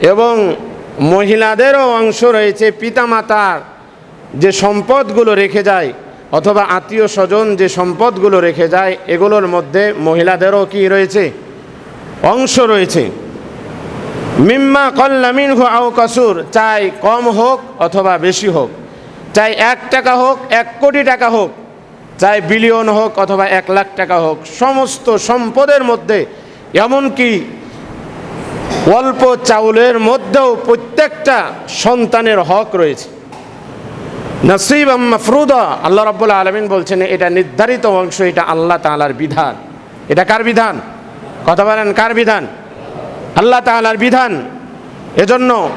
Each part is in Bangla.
এবং মহিলাদেরও অংশ রয়েছে পিতামাতার যে সম্পদগুলো রেখে যায়, অথবা আত্মীয় স্বজন যে সম্পদগুলো রেখে যায়, এগুলোর মধ্যে মহিলাদেরও কি রয়েছে? অংশ রয়েছে। মিম্মা কল্লামিন হো আও কাসুর, চাই কম হোক অথবা বেশি হোক। চাই এক টাকা হোক, এক কোটি টাকা হোক। চাই বিলিয়ন হোক অথবা এক লাখ টাকা হোক, সমস্ত সম্পদের মধ্যে, এমনকি অল্প চাউলের মধ্যেও প্রত্যেকটা সন্তানের হক রয়েছে। নসিব মাফরুদা, আল্লাহ রাব্বুল আলমিন বলছেন, এটা নির্ধারিত অংশ, এটা আল্লাহ তাআলার বিধান। এটা কার বিধান? কথা বলেন, কার বিধান? আল্লাহ তাআলার বিধান। এজন্য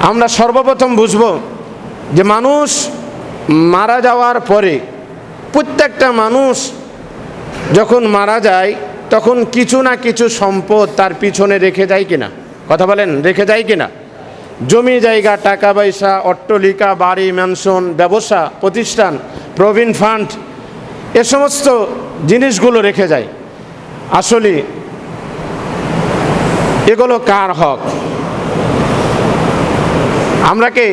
আমরা সর্বপ্রথম বুঝব যে মানুষ মারা যাওয়ার পরে প্রত্যেকটা মানুষ যখন মারা যায়, তখন কিছু না কিছু সম্পদ তার পিছনে রেখে যায় কিনা? কথা বলেন, রেখে যায় কিনা? জমি, জায়গা, টাকা, পয়সা, অট্টলিকা, বাড়ি ম্যানশন ব্যবসা, প্রতিষ্ঠান প্রভিন ফান্ড এ সমস্ত জিনিসগুলো রেখে যায়। আসলে এগুলো কার হক? আমরাকে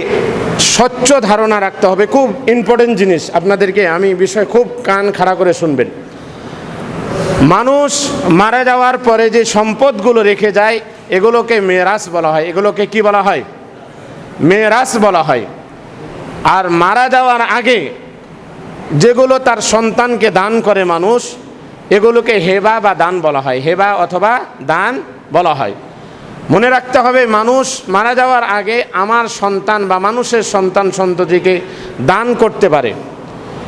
স্বচ্ছ ধারণা রাখতে হবে, খুব ইম্পর্টেন্ট জিনিস। আপনাদেরকে আমি বিষয় খুব কান খাড়া করে শুনবেন। মানুষ মারা যাওয়ার পরে যে সম্পদগুলো রেখে যায়, এগুলোকে মেরাস বলা হয়। এগুলোকে কি বলা হয়? মেরাস বলা হয়। আর মারা যাওয়ার আগে যেগুলো তার সন্তানকে দান করে মানুষ, এগুলোকে হেবা বা দান বলা হয়। হেবা অথবা দান বলা হয়। মনে রাখতে হবে, মানুষ মারা যাওয়ার আগে আমার সন্তান বা মানুষের সন্তান সন্ততিকে দান করতে পারে।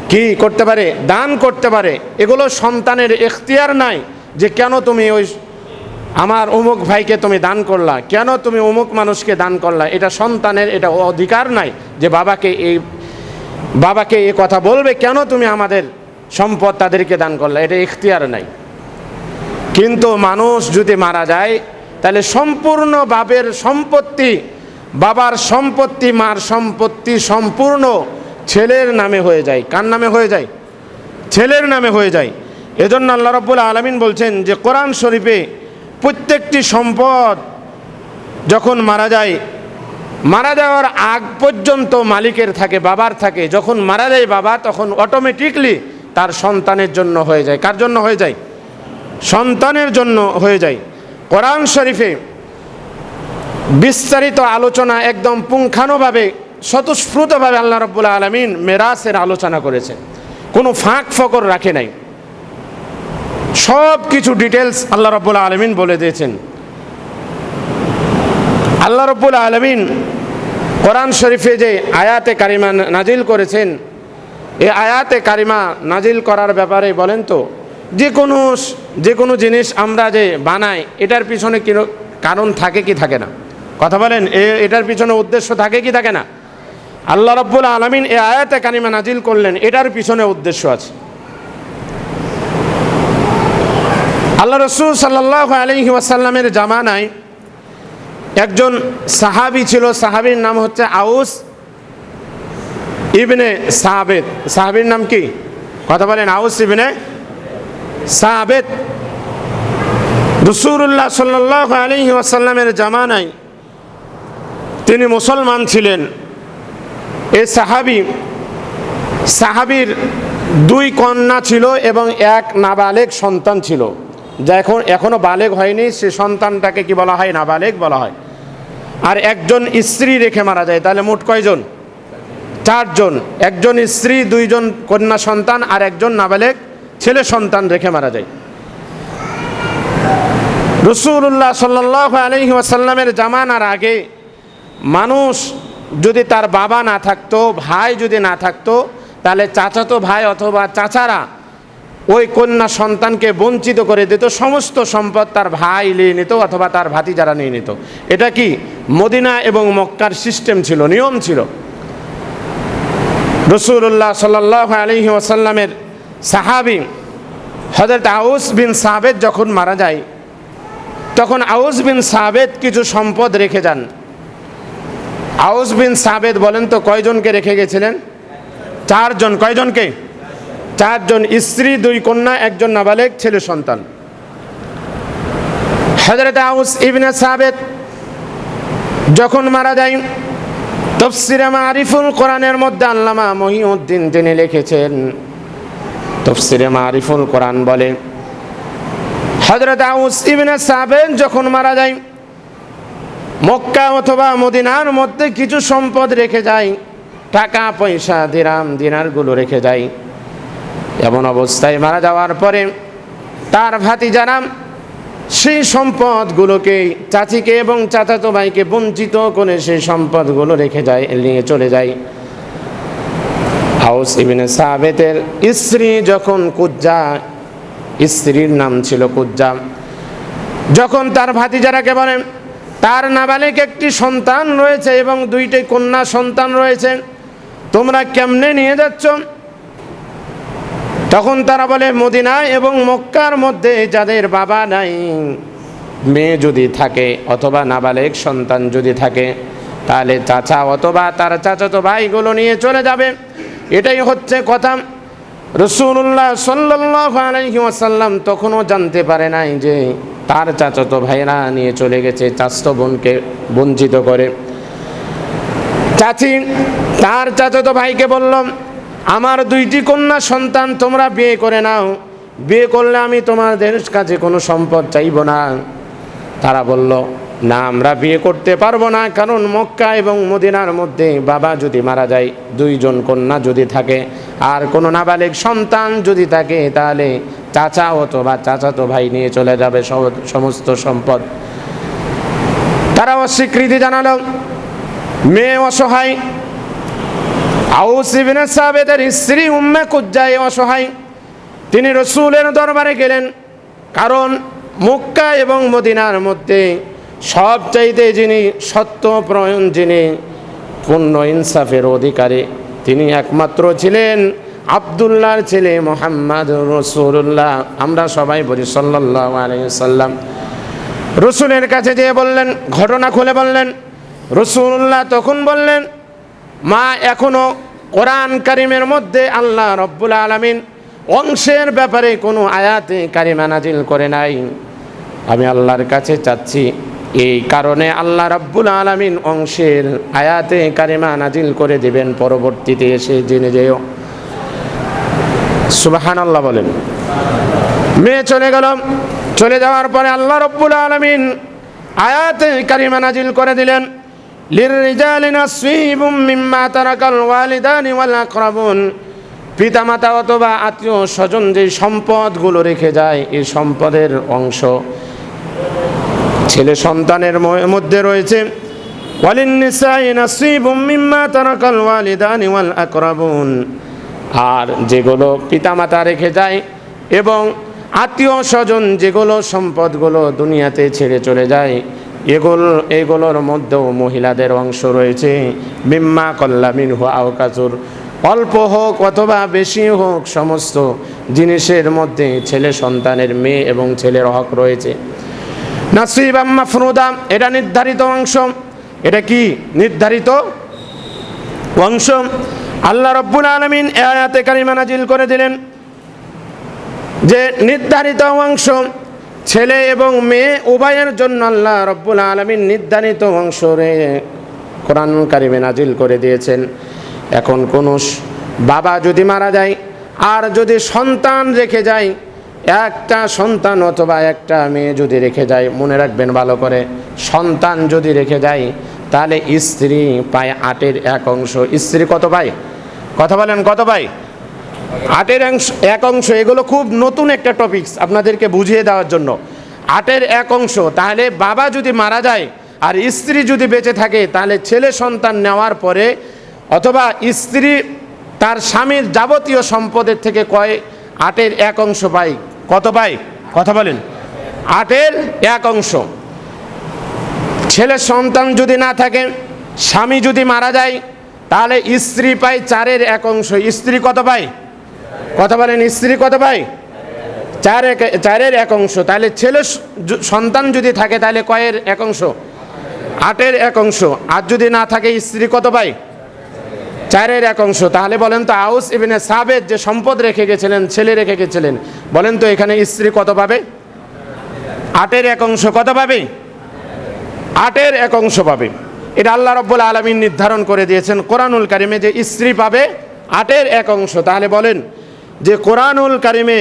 কি করতে পারে? দান করতে পারে। এগুলো সন্তানের এখতিয়ার নাই যে কেন তুমি ওই আমার অমুক ভাইকে তুমি দান করলা, কেন তুমি অমুক মানুষকে দান করলা, এটা সন্তানের, এটা অধিকার নাই যে বাবাকে এই, বাবাকে এ কথা বলবে, কেন তুমি আমাদের সম্পদ তাদেরকে দান করলা, এটা এখতিয়ার নাই। কিন্তু মানুষ যদি মারা যায় তাহলে সম্পূর্ণ বাবের সম্পত্তি, বাবার সম্পত্তি, মার সম্পত্তি সম্পূর্ণ ছেলের নামে হয়ে যায়। কার নামে হয়ে যায়? ছেলের নামে হয়ে যায়। এজন্য আল্লাহ রব্বুল আলমিন বলছেন যে, কোরআন শরীফে প্রত্যেকটি সম্পদ যখন মারা যায়, মারা যাওয়ার আগ পর্যন্ত মালিকের থাকে, বাবার থাকে। যখন মারা যায় বাবা, তখন অটোমেটিকলি তার সন্তানের জন্য হয়ে যায়। কার জন্য হয়ে যায়? সন্তানের জন্য হয়ে যায়। কোরআন শরীফে বিস্তারিত আলোচনা একদম পুঙ্খানুভাবে, স্বতঃস্ফূর্তভাবে আল্লাহ রব্বুল আলমিন মেরাসের আলোচনা করেছে কোনো ফাঁক ফকর রাখে নাই। সব কিছু ডিটেলস আল্লাহ রব্বুল আলমিন বলে দিয়েছেন। আল্লাহ রব্বুল আলমিন কোরআন শরীফে যে আয়াতে কারিমা নাজিল করেছেন এই আয়াতে কারিমা নাজিল করার ব্যাপারে বলেন তো যে কোনো যে কোনো জিনিস আমরা যে বানাই, এটার পিছনে কি কারণ থাকে কি থাকে না? কথা বলেন, এ, এটার পিছনে উদ্দেশ্য থাকে কি থাকে না? আল্লাহ রব্বুল আলমিন এ আয়াতে কানিমা নাজিল করলেন, এটার পিছনে উদ্দেশ্য আছে। আল্লাহ রসুল সাল্লাহ আলহি ওয়াসাল্লামের জামানায় একজন সাহাবি ছিল, সাহাবির নাম হচ্ছে আউস ইবনে সাহাবেদ সাহাবির নাম কি? কথা বলেন, আউস ইবনে সাহাবেদ রসুল্লাহ সাল্লাহ আলী ওয়াসাল্লামের জামানায় তিনি মুসলমান ছিলেন। এ সাহাবি, সাহাবির দুই কন্যা ছিল এবং এক নাবালেক সন্তান ছিল। যা এখন এখনও বালেগ হয়নি, সে সন্তানটাকে কি বলা হয়? নাবালেগ বলা হয়। আর একজন স্ত্রী রেখে মারা যায়, তাহলে মোট কয়জন? চারজন। একজন স্ত্রী, দুইজন কন্যা সন্তান, আর একজন নাবালেগ ছেলে সন্তান রেখে মারা যায়। রসুল্লাহ সাল্লাহ আলহি আসাল্লামের জামানার আগে মানুষ যদি তার বাবা না থাকতো, ভাই যদি না থাকতো, তাহলে চাচাতো ভাই অথবা চাচারা ওই কন্যা সন্তানকে বঞ্চিত করে দিত, সমস্ত সম্পদ তার ভাই নিয়ে নিত অথবা তার ভাতি যারা নিয়ে নিত। এটা কি? মদিনা এবং মক্কার সিস্টেম ছিল, নিয়ম ছিল। রসুল্লাহ সাল্লাহ আলহি ওসাল্লামের সাহাবি হজরত আউস বিন সাহাবেদ যখন মারা যায়, তখন আউস বিন সাহাবেদ কিছু সম্পদ রেখে যান। আউস বিন সাবেদ বলেন তো কয়জনকে রেখে গেছিলেন? চারজন। কয়জনকে? চারজন। স্ত্রী, দুই কন্যা, একজন নাবালেক, ছেলে, সন্তান। হজরত আউস ইবনে সাবেদ যখন মারা যায়, তফসিরে আরিফুল কোরআনের মধ্যে আল্লামা মহিউদ্দিন তিনি লিখেছেন তফসিরে মারিফুল কোরআন বলে। হজরত সাবেদ যখন মারা যায়, মক্কা অথবা মদিনার মধ্যে কিছু সম্পদ রেখে যায়, টাকা, পয়সা, দিরাম, দিনারগুলো রেখে যায়। এমন অবস্থায় মারা যাওয়ার পরে তার ভাতি জানাম সেই সম্পদগুলোকে চাচিকে এবং চাচাতো ভাইকে বঞ্চিত করে সেই সম্পদগুলো রেখে যায়, নিয়ে চলে যায়। হাউস ইবিনে সাবেতের স্ত্রী যখন কুজ্জা, স্ত্রীর নাম ছিল কুজ্জা। যখন তার ভাতি ভাতিজারাকে বলেন, তার নাবালিক একটি সন্তান রয়েছে এবং দুইটি কন্যা সন্তান রয়েছে, তোমরা কেমনে নিয়ে যাচ্ছ? তখন তারা বলে মদিনা এবং মক্কার মধ্যে যাদের বাবা নাই, মেয়ে যদি থাকে অথবা নাবালেক সন্তান যদি থাকে, তাহলে চাচা অথবা তার চাচাতো ভাইগুলো নিয়ে চলে যাবে। এটাই হচ্ছে কথা। রসুল্লাহ সাল্লাহ আলাইহি ওয়াসাল্লাম তখনও জানতে পারে নাই যে তার চাচাতো ভাইরা নিয়ে চলে গেছে চাস্ত বোনকে বঞ্চিত করে। চাচি, তার চাচাতো ভাইকে বললাম, আমার দুইটি কন্যা সন্তান, তোমরা বিয়ে করে নাও। বিয়ে করলে আমি তোমাদের কাছে কোনো সম্পদ চাইব না। তারা বলল না, আমরা বিয়ে করতে পারব না, কারণ মক্কা এবং মদিনার মধ্যে বাবা যদি মারা যায়, দুইজন কন্যা যদি থাকে, আর কোনো নাবালিক সন্তান যদি থাকে, তাহলে চাচা অথবা চাচাতো ভাই নিয়ে চলে যাবে সমস্ত সম্পদ। তারা অস্বীকৃতি জানালো। মেয়ে অসহায়। আউস ইবনে সাবেদের স্ত্রী উম্মে অসহায়। তিনি রসুলের দরবারে গেলেন, কারণ মক্কা এবং মদিনার মধ্যে সবচাইতে যিনি সত্য প্রয়ণ যিনি পূর্ণ ইনসাফের অধিকারী, তিনি একমাত্র ছিলেন আবদুল্লাহর ছেলে মোহাম্মদ রসুল্লাহ আমরা সবাই বলি আলাইসাল্লাম রসুলের কাছে যেয়ে বললেন, ঘটনা খুলে বললেন রসুল্লাহ তখন বললেন, মা, এখনও কোরআন কারিমের মধ্যে আল্লাহ রব্বুল আলমিন অংশের ব্যাপারে কোনো আয়াতে কারিমা নাজিল করে নাই। আমি আল্লাহর কাছে চাচ্ছি এই কারণে আল্লাহ রব্বুল আলমিন অংশের আয়াতে কারিমা নাজিল করে দিবেন পরবর্তীতে এসে জেনে যেও। সুবাহান আল্লাহ বলেন। মেয়ে চলে গেল। চলে যাওয়ার পরে আল্লাহ রব্বুল আলমিন আয়াতে কারিমা নাজিল করে দিলেন। নাসিবুম মিম্মা তারাকাল ওয়ালিদানি ওয়াল আকরাবুন। পিতামাতা অথবা আত্মীয় স্বজন যে সম্পদগুলো রেখে যায়, এই সম্পদের অংশ ছেলে সন্তানের মধ্যে রয়েছে। মিম্মা আর যেগুলো পিতামাতা রেখে যায় এবং আত্মীয় স্বজন যেগুলো সম্পদগুলো দুনিয়াতে ছেড়ে চলে যায়, এগুলো এগুলোর মধ্যেও মহিলাদের অংশ রয়েছে। বিম্মা কল্লামিন হো অল্প হোক অথবা বেশি হোক সমস্ত জিনিসের মধ্যে ছেলে সন্তানের মেয়ে এবং ছেলের হক রয়েছে। নাসিব আম্মা ফ্রুদা, এটা নির্ধারিত অংশ। এটা কি? নির্ধারিত অংশ। আল্লাহ রব্বুল আলমিন এ আয়াতে কারিমা নাজিল করে দিলেন যে নির্ধারিত অংশ ছেলে এবং মেয়ে উভয়ের জন্য আল্লাহ রব্বুল আলমিন নির্ধারিত অংশ রে কোরআন কারিমে নাজিল করে দিয়েছেন। এখন কোনো বাবা যদি মারা যায়, আর যদি সন্তান রেখে যায় একটা সন্তান অথবা একটা মেয়ে যদি রেখে যায়, মনে রাখবেন ভালো করে, সন্তান যদি রেখে যায়, তাহলে স্ত্রী পায় আটের এক অংশ। স্ত্রী কত পায়? কথা বলেন, কত পায়? আটের অংশ, এক অংশ, এগুলো খুব নতুন একটা টপিকস আপনাদেরকে বুঝিয়ে দেওয়ার জন্য। আটের এক অংশ, তাহলে বাবা যদি মারা যায় আর স্ত্রী যদি বেঁচে থাকে, তাহলে ছেলে সন্তান নেওয়ার পরে অথবা স্ত্রী তার স্বামীর যাবতীয় সম্পদের থেকে কয় আটের এক অংশ পায়? কত পায় কথা বলেন। আটের এক অংশ। ছেলে সন্তান যদি না থাকে, স্বামী যদি মারা যায়, তাহলে স্ত্রী পায় চারের এক অংশ। স্ত্রী কত পায় কথা বলেন, স্ত্রী কত পায় চার এক, চারের এক অংশ। তাহলে ছেলে সন্তান যদি থাকে, তাহলে কয়ের এক অংশ? আটের এক অংশ। আর যদি না থাকে, স্ত্রী কত পায় চারের এক অংশ। তাহলে বলেন তো আউস ইবিনে সাবেদ যে সম্পদ রেখে গেছিলেন, ছেলে রেখে গেছিলেন, বলেন তো এখানে স্ত্রী কত পাবে? আটের এক অংশ কত পাবে? আটের এক অংশ পাবে। এটা আল্লাহ রব্বুল আলমিন নির্ধারণ করে দিয়েছেন কোরআনুল কারিমে যে স্ত্রী পাবে আটের এক অংশ। তাহলে বলেন যে কোরআনুল কারিমে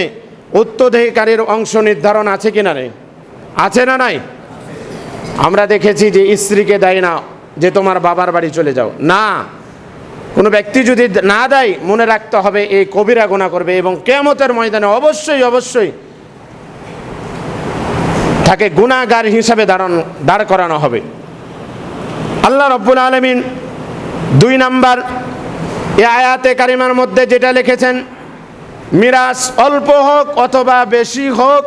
উত্তরাধিকারীর অংশ নির্ধারণ আছে কি না নেই? আছে না নাই? আমরা দেখেছি যে স্ত্রীকে দেয় না যে তোমার বাবার বাড়ি চলে যাও। না কোনো ব্যক্তি যদি না দেয়, মনে রাখতে হবে এই কবিরা গোনা করবে এবং কেমতের ময়দানে অবশ্যই অবশ্যই তাকে গুণাগার হিসাবে দাঁড়ান দাঁড় করানো হবে। আল্লাহ রব্বুল আলমিন দুই নাম্বার এ আয়াতে কারিমার মধ্যে যেটা লিখেছেন, মিরাজ অল্প হোক অথবা বেশি হোক,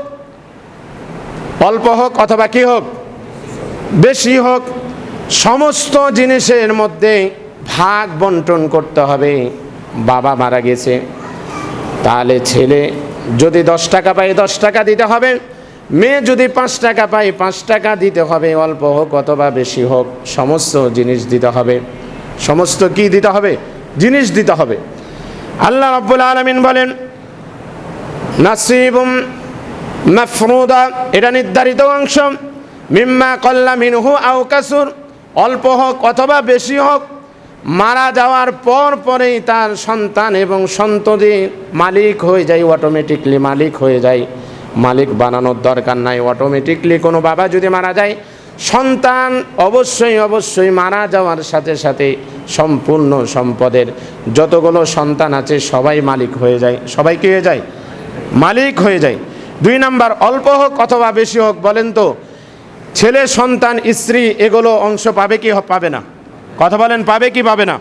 অল্প হোক অথবা কি হোক, বেশি হোক, সমস্ত জিনিসের মধ্যে ভাগ বন্টন করতে হবে। বাবা মারা গেছে। তাহলে ছেলে যদি দশ টাকা পায়, দশ টাকা দিতে হবে। মেয়ে যদি পাঁচ টাকা পায়, পাঁচ টাকা দিতে হবে। অল্প হোক অথবা বেশি হোক, সমস্ত জিনিস দিতে হবে। সমস্ত কি দিতে হবে? জিনিস দিতে হবে। আল্লাহ রব্বুল আলমিন বলেন, নাসিবুম মাফরুদা এটা নির্ধারিত অংশ। মিম্মা কল্লা মিনহু আও কাসুর অল্প হোক অথবা বেশি হোক মারা যাওয়ার পর পরেই তার সন্তান এবং সন্ততি মালিক হয়ে যায় অটোমেটিকলি মালিক হয়ে যায়। মালিক বানানোর দরকার নাই অটোমেটিকলি কোনো বাবা যদি মারা যায়, সন্তান অবশ্যই অবশ্যই মারা যাওয়ার সাথে সাথে সম্পূর্ণ সম্পদের যতগুলো সন্তান আছে, সবাই মালিক হয়ে যায়। সবাই কি হয়ে যায়? মালিক হয়ে যায়। দুই নাম্বার, অল্প হোক অথবা বেশি হোক, বলেন তো, ছেলে, সন্তান, স্ত্রী, এগুলো অংশ পাবে কি, পাবে না? কথা বলেন, পাবে কি পাবে না?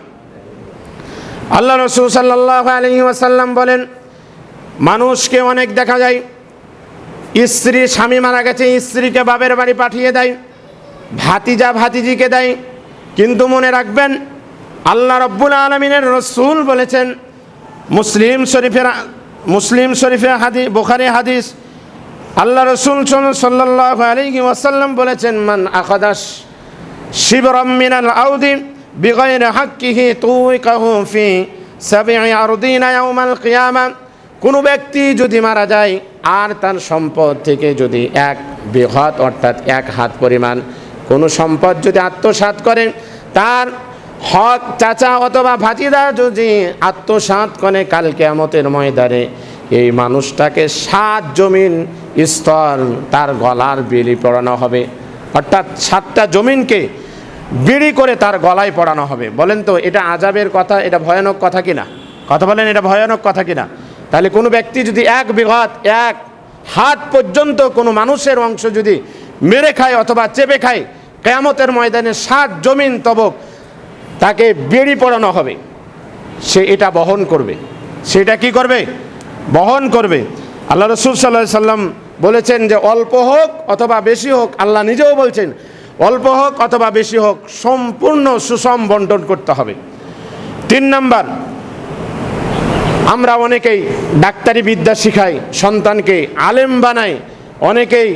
আল্লাহ রসুল সাল্লাহ আলহি ওয়াসাল্লাম বলেন, মানুষকে অনেক দেখা যায়, স্ত্রী, স্বামী মারা গেছে, স্ত্রীকে বাবের বাড়ি পাঠিয়ে দেয়, ভাতিজা ভাতিজিকে দেয়, কিন্তু মনে রাখবেন, আল্লাহ রব্বুল আলমিনের রসুল বলেছেন, মুসলিম শরীফের মুসলিম শরীফের হাদি, বোখারি হাদিস, আল্লাহ রসুল সাল্লাহ আলী ওয়াসাল্লাম বলেছেন, মান আখাদাস শিবরম মিনাল আউদি বিগৈর হাক্কিহি তুই কাহু ফি সাবিআ আরদিনা ইয়াউমাল কিয়ামা। কোনো ব্যক্তি যদি মারা যায়, আর তার সম্পদ থেকে যদি এক বৃহৎ অর্থাৎ এক হাত পরিমাণ কোনো সম্পদ যদি আত্মসাৎ করে, তার হক চাচা অথবা ভাতিদা যদি আত্মসাৎ করে, কাল কেয়ামতের ময়দানে এই মানুষটাকে সাত জমিন স্তর তার গলার বিলি পড়ানো হবে। অর্থাৎ সাতটা জমিনকে বিড়ি করে তার গলায় পড়ানো হবে। বলেন তো, এটা আজাবের কথা, এটা ভয়ানক কথা কিনা? কথা বলেন, এটা ভয়ানক কথা কিনা? তাহলে কোনো ব্যক্তি যদি এক বিঘাত, এক হাত পর্যন্ত কোনো মানুষের অংশ যদি মেরে খায় অথবা চেপে খায়, কেয়ামতের ময়দানে সাত জমিন তবক তাকে বেড়ি পড়ানো হবে। সে এটা বহন করবে। সেটা কি করবে? বহন করবে। আল্লাহ রসুল সাল্লাহ সাল্লাম বলেছেন যে অল্প হোক অথবা বেশি হোক, আল্লাহ নিজেও বলছেন, অল্প হোক অথবা বেশি হোক, সম্পূর্ণ সুষম বন্টন করতে হবে। তিন নাম্বার, আমরা অনেকেই ডাক্তারি বিদ্যা শিখাই, সন্তানকে আলেম বানাই, অনেকেই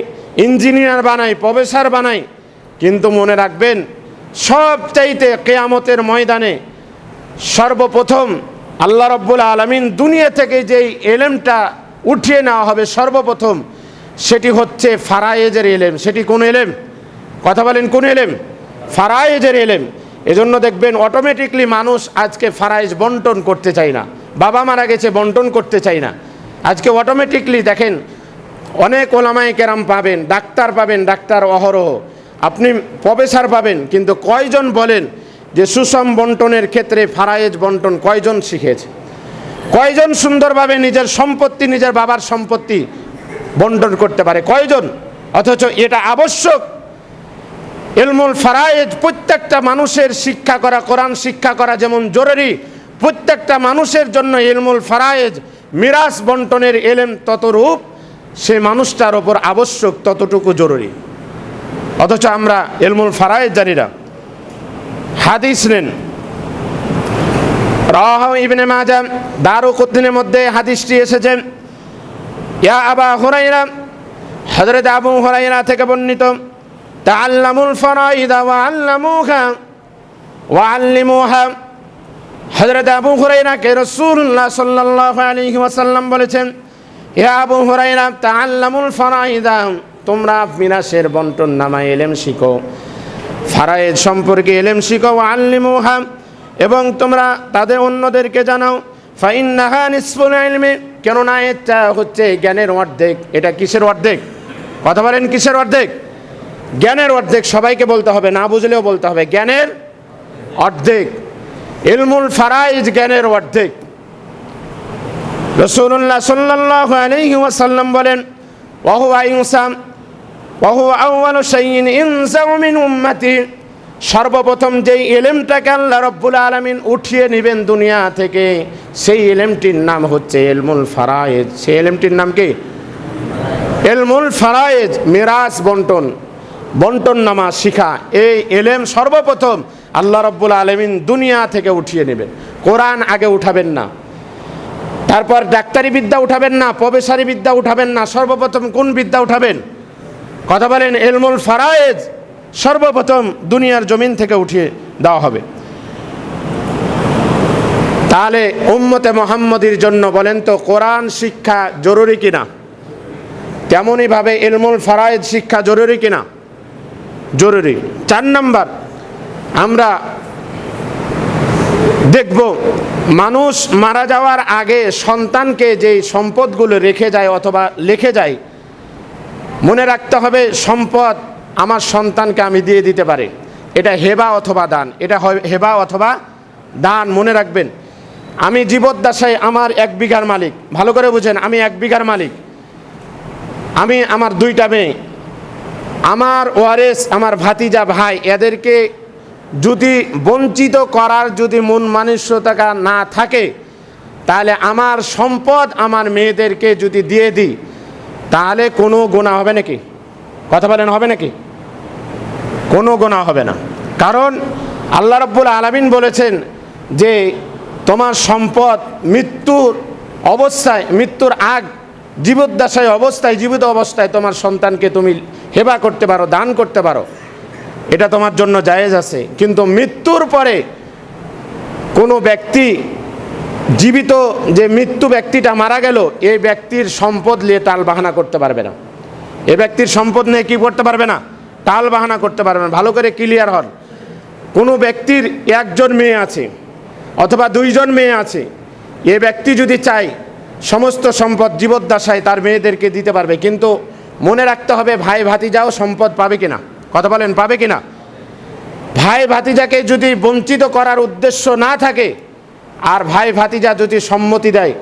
ইঞ্জিনিয়ার বানাই, প্রফেসর বানাই, কিন্তু মনে রাখবেন, সবচাইতে কেয়ামতের ময়দানে সর্বপ্রথম আল্লাহ রব্বুল আলমিন দুনিয়া থেকে যেই এলেমটা উঠিয়ে নেওয়া হবে সর্বপ্রথম সেটি হচ্ছে ফারায়েজের এলেম। সেটি কোন এলেম? কথা বলেন, কোন এলেম? ফারায়েজের এলেম। এজন্য দেখবেন অটোমেটিকলি মানুষ আজকে ফারাইজ বন্টন করতে চায় না। বাবা মারা গেছে, বন্টন করতে চাই না। আজকে অটোমেটিকলি দেখেন অনেক ওলামায় কেরাম পাবেন, ডাক্তার পাবেন, ডাক্তার অহরহ। আপনি প্রফেসর পাবেন, কিন্তু কয়জন বলেন যে সুষম বন্টনের ক্ষেত্রে ফারায়েজ বন্টন কয়জন শিখেছে? কয়জন সুন্দরভাবে নিজের সম্পত্তি, নিজের বাবার সম্পত্তি বন্টন করতে পারে। কয়জন? অথচ এটা আবশ্যক। এলমুল ফারায়েজ প্রত্যেকটা মানুষের শিক্ষা করা, কোরআন শিক্ষা করা যেমন জরুরি, প্রত্যেকটা মানুষের জন্য এলমুল ফারায়েজ মিরাজ বন্টনের এলেম ততরূপ, সে মানুষটার ওপর আবশ্যক ততটুকু জরুরি। অথচ আমরা এলমুল ফারায়েজ জানি না। হাদিস নেন। রাহ ইবনে মাজা দারু কুদ্দিনের মধ্যে হাদিসটি এসেছেন ইয়া আবা হুরাইরা, হযরত আবু হুরাইরা থেকে বর্ণিত, তাআল্লামুল ফারাইদা ওয়া আল্লামুহা ওয়া আল্লিমুহা। হযরত আবু হুরাইরাকে রাসূলুল্লাহ সাল্লাল্লাহু আলাইহি ওয়াসাল্লাম বলেছেন, ইয়া আবু হুরাইরা, তাআল্লামুল ফারাইদা, তোমরা মিরাসের বন্টন নামায় এলেম শিখো ফারায়েজ সম্পর্কে এলেম শিখো আল্লিমুহা, এবং তোমরা তাদের অন্যদেরকে জানাও, ফাইন্নাহা নিসফুল ইলমি কেননা এটা হচ্ছে জ্ঞানের অর্ধেক। এটা কিসের অর্ধেক? কথা বলেন, কিসের অর্ধেক? জ্ঞানের অর্ধেক সবাইকে বলতে হবে, না বুঝলেও বলতে হবে। জ্ঞানের অর্ধেক। ইলমুল ফারাইজ জ্ঞানের অর্ধেক। রসুল্লাহ সাল্লাহ আলহি ওয়াসাল্লাম বলেন ওহু আইনসাম ওহু আউ্বাল সাইন ইনসাউমিন উম্মাতি। সর্বপ্রথম যেই এলেমটাকে আল্লাহ রব্বুল আলমিন উঠিয়ে নেবেন দুনিয়া থেকে, সেই এলেমটির নাম হচ্ছে এলমুল ফারায়েজ। সেই এলেমটির নাম কি? এলমুল ফারায়েজ, মিরাজ বন্টন বন্টন নামা শিখা। এই এলেম সর্বপ্রথম আল্লাহ রব্বুল আলমিন দুনিয়া থেকে উঠিয়ে নেবেন। কোরআন আগে উঠাবেন না, তারপর ডাক্তারি বিদ্যা উঠাবেন না প্রবেশারি বিদ্যা উঠাবেন না, সর্বপ্রথম কোন বিদ্যা উঠাবেন? কথা বলেন, এলমুল ফারায়েজ। সর্বপ্রথম দুনিয়ার জমিন থেকে উঠিয়ে দেওয়া হবে। তাহলে উম্মতে মোহাম্মদীর জন্য বলেন তো, কোরআন শিক্ষা জরুরি কিনা? তেমনইভাবে এলমুল ফারায়েজ শিক্ষা জরুরি কিনা? জরুরি। চার নাম্বার, আমরা দেখব, মানুষ মারা যাওয়ার আগে সন্তানকে যেই সম্পদগুলো রেখে যায় অথবা লিখে যায়, মনে রাখতে হবে সম্পদ আমার সন্তানকে আমি দিয়ে দিতে পারি। এটা হেবা অথবা দান। এটা হেবা অথবা দান, মনে রাখবেন। আমি জীবদ্দশায় আমার এক বিঘার মালিক। ভালো করে বুঝেন, আমি এক বিঘার মালিক। আমি আমার দুইটা মেয়ে। আমার ওয়ারেস, আমার ভাতিজা ভাই, এদেরকে যদি বঞ্চিত করার যদি মন মানসিকতা না থাকে, তাহলে আমার সম্পদ আমার মেয়েদেরকে যদি দিয়ে দিই, তাহলে কোনো গোনা হবে নাকি? কথা বলেন, হবে নাকি? কোনো গোনা হবে না। কারণ আল্লাহ রব্বুল আলমিন বলেছেন যে, তোমার সম্পদ মৃত্যুর অবস্থায়, মৃত্যুর আগ জীবদ্দশায় অবস্থায়, জীবিত অবস্থায় তোমার সন্তানকে তুমি হেবা করতে পারো, দান করতে পারো। এটা তোমার জন্য জায়েজ আছে। কিন্তু মৃত্যুর পরে কোনো ব্যক্তি জীবিত যে মৃত্যু ব্যক্তিটা মারা গেল, এই ব্যক্তির সম্পদ নিয়ে তাল বাহানা করতে পারবে না। এ ব্যক্তির সম্পদ নিয়ে কী করতে পারবে না? টাল বাহানা করতে পারবে না। ভালো করে ক্লিয়ার হন। কোনো ব্যক্তির একজন মেয়ে আছে অথবা দুইজন মেয়ে আছে, এ ব্যক্তি যদি চায় সমস্ত সম্পদ জীবদ্দশায় তার মেয়েদেরকে দিতে পারবে, কিন্তু মনে রাখতে হবে ভাই ভাতিজাও সম্পদ পাবে কিনা? কথা বলেন, পাবে কিনা? ভাই ভাতিজাকে যদি বঞ্চিত করার উদ্দেশ্য না থাকে, আর ভাই ভাতিজা যদি সম্মতি দেয়,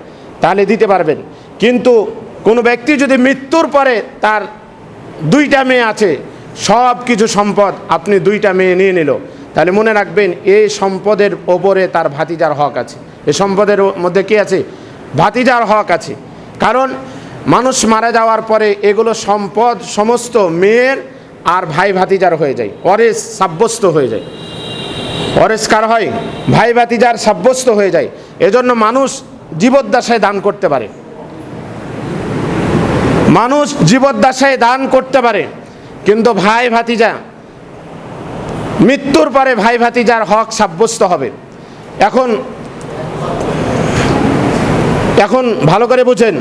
তাহলে দিতে পারবেন। কিন্তু কোনো ব্যক্তি যদি মৃত্যুর পরে তার দুইটা মেয়ে আছে, সব কিছু সম্পদ আপনি দুইটা মেয়ে নিয়ে নিল, তাহলে মনে রাখবেন এই সম্পদের ওপরে তার ভাতিজার হক আছে। এই সম্পদের মধ্যে কি আছে? ভাতিজার হক আছে। কারণ মানুষ মারা যাওয়ার পরে এগুলো সম্পদ সমস্ত মেয়ের আর ভাই ভাতিজার হয়ে যায়। অরেস সাব্যস্ত হয়ে যায়। অরেস কার হয়? ভাই ভাতিজার সাব্যস্ত হয়ে যায়। এজন্য মানুষ জীবদ্দশায় দান করতে পারে। মানুষ জীবদ্দশায় দান করতে পারে, কিন্তু ভাই ভাতিজা, মৃত্যুর পরে ভাই ভাতিজার হক সাব্যস্ত হবে। এখন এখন ভালো করে বুঝেন,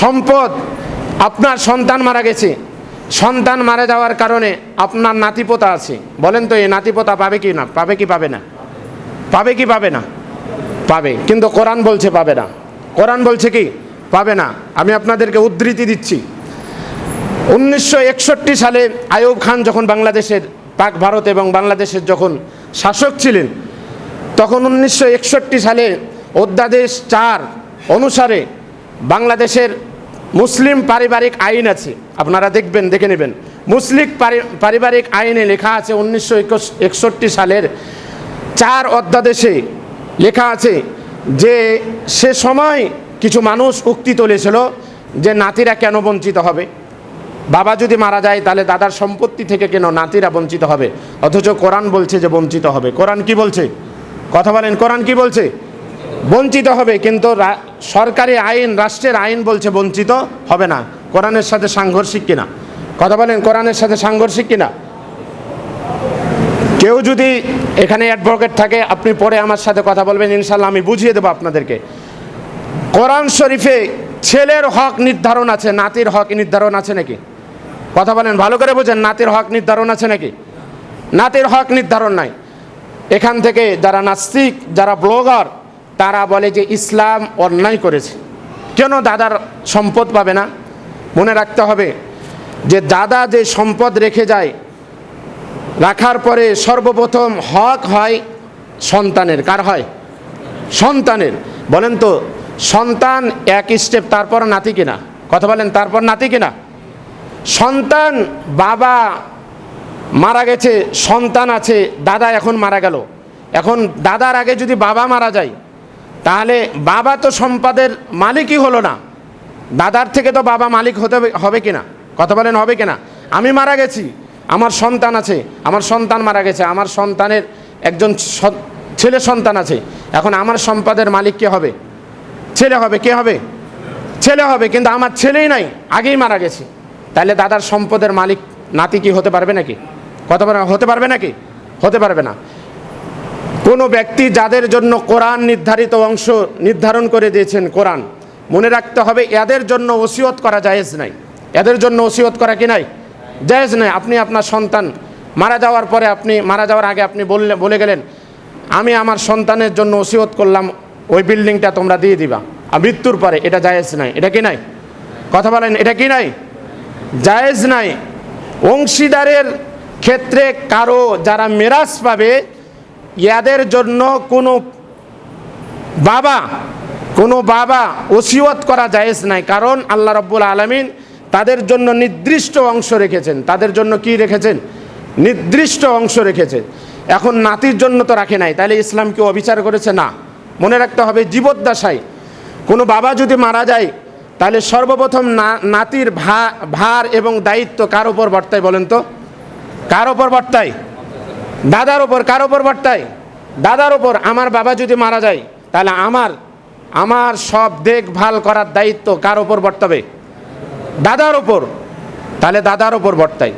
সম্পদ আপনার সন্তান মারা গেছে, সন্তান মারা যাওয়ার কারণে আপনার নাতিপোতা আছে। বলেন তো, এই নাতিপোতা পাবে কি না? পাবে কি পাবে না? পাবে কি পাবে না? পাবে, কিন্তু কোরআন বলছে পাবে না। কোরআন বলছে কি? পাবে না। আমি আপনাদেরকে উদ্ধৃতি দিচ্ছি। উনিশশো একষট্টি সালে আয়ুব খান যখন বাংলাদেশের পাক ভারত এবং বাংলাদেশের যখন শাসক ছিলেন, তখন উনিশশো একষট্টি সালে অধ্যাদেশ চার অনুসারে বাংলাদেশের মুসলিম পারিবারিক আইন আছে। আপনারা দেখবেন, দেখে নেবেন। মুসলিম পারিবারিক আইনে লেখা আছে উনিশশো একষট্টি সালের চার অধ্যাদেশে লেখা আছে যে সে সময় কিছু মানুষ উক্তি তুলেছিল যে নাতিরা কেন বঞ্চিত হবে? বাবা যদি মারা যায়, তাহলে দাদার সম্পত্তি থেকে কেন নাতিরা বঞ্চিত হবে? অথচ কোরআন বলছে যে বঞ্চিত হবে। কোরআন কি বলছে? কথা বলেন, কোরআন কি বলছে? বঞ্চিত হবে, কিন্তু সরকারি আইন, রাষ্ট্রের আইন বলছে বঞ্চিত হবে না। কোরআনের সাথে সাংঘর্ষিক কিনা? কথা বলেন, কোরআনের সাথে সাংঘর্ষিক কিনা? কেউ যদি এখানে অ্যাডভোকেট থাকে, আপনি পরে আমার সাথে কথা বলবেন ইনশাল্লাহ আমি বুঝিয়ে দেবো আপনাদেরকে। কোরআন শরীফে ছেলের হক নির্ধারণ আছে, নাতির হক নির্ধারণ আছে নাকি? কথা বলেন, ভালো করে বোঝেন, নাতির হক নির্ধারণ আছে নাকি? নাতির হক নির্ধারণ নাই। এখান থেকে যারা নাস্তিক, যারা ব্লগার, তারা বলে যে ইসলাম অন্যায় করেছে। কেন দাদার সম্পদ পাবে না? মনে রাখতে হবে যে দাদা যে সম্পদ রেখে যায়, রাখার পরে সর্বপ্রথম হক হয় সন্তানের। কার হয়? সন্তানের। বলেন তো সন্তান এক স্টেপ তারপর নাতি কিনা? কথা বলেন, তারপর নাতি কিনা? সন্তান বাবা মারা গেছে, সন্তান আছে, দাদা এখন মারা গেল। এখন দাদার আগে যদি বাবা মারা যায়, তাহলে বাবা তো সম্পাদের মালিকই হলো না। দাদার থেকে তো বাবা মালিক হতে হবে- কিনা? কথা বলেন, হবে কিনা? আমি মারা গেছি, আমার সন্তান আছে, আমার সন্তান মারা গেছে, আমার সন্তানের একজন ছেলে সন্তান আছে, এখন আমার সম্পাদের মালিক কে হবে? ছেলে হবে, কে হবে? ছেলে হবে, কিন্তু আমার ছেলেই নাই, আগেই মারা গেছে। তাহলে দাদার সম্পদের মালিক নাতি কি হতে পারবে নাকি? পার- হতে পারবে নাকি? হতে পারবে না। কোনো ব্যক্তি যাদের জন্য কোরআন নির্ধারিত অংশ নির্ধারণ করে দিয়েছেন কোরআন, মনে রাখতে হবে এদের জন্য ওসিয়ত করা জায়েজ নাই। এদের জন্য ওসিয়ত করা কি নাই? জায়েজ নাই। আপনি আপনার সন্তান মারা যাওয়ার পরে আপনি, মারা যাওয়ার আগে আপনি বললে, বলে গেলেন, আমি আমার সন্তানের জন্য ওসিয়ত করলাম ওই বিল্ডিংটা তোমরা দিয়ে দিবা। আর মৃত্যুর পরে এটা জায়েজ নাই। এটা কি নাই? কথা বলেন, এটা কি নাই? জায়েজ নাই। অংশীদারের ক্ষেত্রে কারও যারা মেরাজ পাবে, ইয়াদের জন্য কোনো বাবা কোনো বাবা ওসিয়ত করা জায়েজ নাই। কারণ আল্লাহ রব্বুল আলমিন তাদের জন্য নির্দিষ্ট অংশ রেখেছেন। তাদের জন্য কি রেখেছেন? নির্দিষ্ট অংশ রেখেছেন। এখন নাতির জন্য তো রাখে নাই। তাহলে ইসলাম কি অবিচার করেছে? না। মনে রাখতে হবে, জীবদ্দশায়। কোনো বাবা যদি মারা যায়, তাহলে সর্বপ্রথম নাতির ভার এবং দায়িত্ব কার ওপর বর্তায় বলেন তো? কার ওপর বর্তায়? দাদার ওপর কার ওপর বর্তায়? দাদার ওপর আমার বাবা যদি মারা যায়, তাহলে আমার আমার সব দেখভাল করার দায়িত্ব কার ওপর বর্তাবে? দাদার ওপর তাহলে দাদার ওপর বর্তায়।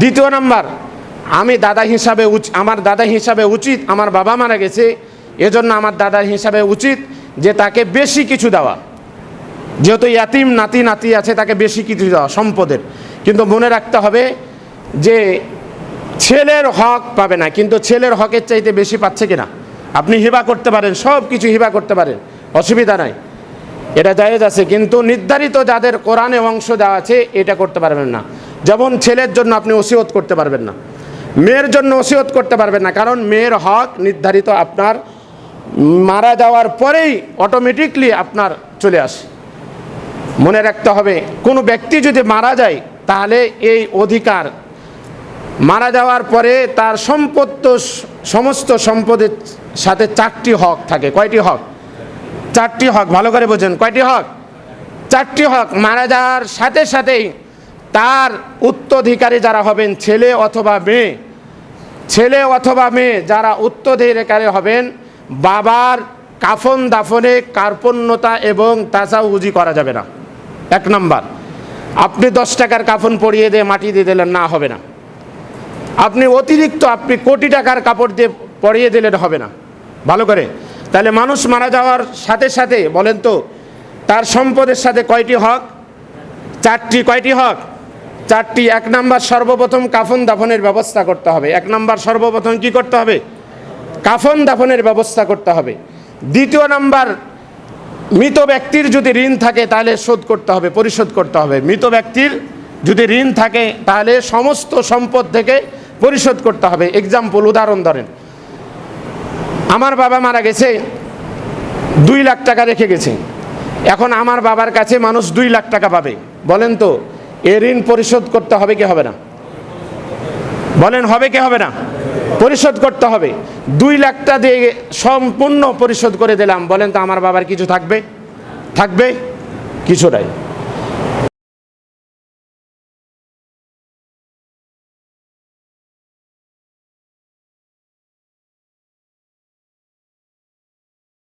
দ্বিতীয় নাম্বার, আমি দাদা হিসাবে আমার দাদা হিসাবে উচিত, আমার বাবা মারা গেছে এজন্য আমার দাদা হিসাবে উচিত যে তাকে বেশি কিছু দেওয়া। যেহেতু ইয়াতিম নাতি নাতি আছে, তাকে বেশি কিছু দেওয়া সম্পদের। কিন্তু মনে রাখতে হবে যে ছেলের হক পাবে না, কিন্তু ছেলের হকের চাইতে বেশি পাচ্ছে কিনা। আপনি হিবা করতে পারেন, সব কিছু হিবা করতে পারেন, অসুবিধা নাই। এটা জায়েজ আছে, কিন্তু নির্ধারিত যাদের কোরআনে অংশ দেওয়া আছে, এটা করতে পারবেন না। যেমন ছেলের জন্য আপনি ওসিয়ত করতে পারবেন না। মেয়ের জন্য ওসিয়ত করতে পারবেন না, কারণ মেয়ের হক নির্ধারিত আপনার মারা যাওয়ার পরেই অটোমেটিকলি আপনার চলে আসে। মনে রাখতে হবে, কোনো ব্যক্তি যদি মারা যায়, তাহলে এই অধিকার। মারা যাওয়ার পরে তার সম্পত্ত, সমস্ত সম্পদের সাথে চারটি হক থাকে। কয়টি হক? চারটি হক, ভালো করে বোঝেন, কয়টি হক? চারটি হক, মারা যাওয়ার সাথে সাথেই তার উত্তরাধিকারী যারা হবেন, ছেলে অথবা মেয়ে। ছেলে অথবা মেয়ে যারা উত্তরাধিকারী হবেন বাবার কাফন দাফনে কার্পণ্যতা এবং তাজাউজি করা যাবে না। এক নম্বর, আপনি দশ টাকার কাফন পরিয়ে দিয়ে মাটি দিয়ে দিলেন, না হবে না। আপনি অতিরিক্ত, আপনি কোটি টাকার কাপড় দিয়ে পরিয়ে দিলেন, হবে না। ভালো করে। তাহলে মানুষ মারা যাওয়ার সাথে সাথে, বলেন তো, তার সম্পদের সাথে কয়টি হক? চারটি কয়টি হক? চারটি। এক নাম্বার, সর্বপ্রথম কাফন দাফনের ব্যবস্থা করতে হবে। এক নাম্বার, সর্বপ্রথম কি করতে হবে? কাফন দাফনের ব্যবস্থা করতে হবে। দ্বিতীয় নাম্বার, মৃত ব্যক্তির যদি ঋণ থাকে তাহলে শোধ করতে হবে, পরিশোধ করতে হবে। মৃত ব্যক্তির যদি ঋণ থাকে তাহলে সমস্ত সম্পদ থেকে পরিশোধ করতে হবে। এক্সাম্পল উদাহরণ ধরেন। আমার বাবা মারা গেছে, দুই লাখ টাকা রেখে গেছে। এখন আমার বাবার কাছে মানুষ দুই লাখ টাকা পাবে। বলেন তো, এ ঋণ পরিশোধ করতে হবে কি হবে না? বলেন হবে কি হবে না? পরিশোধ করতে হবে। দুই লাখটা দিয়ে সম্পূর্ণ পরিশোধ করে দিলাম। বলেন তো আমার বাবার কিছু থাকবে? থাকবে? কিছু নাই।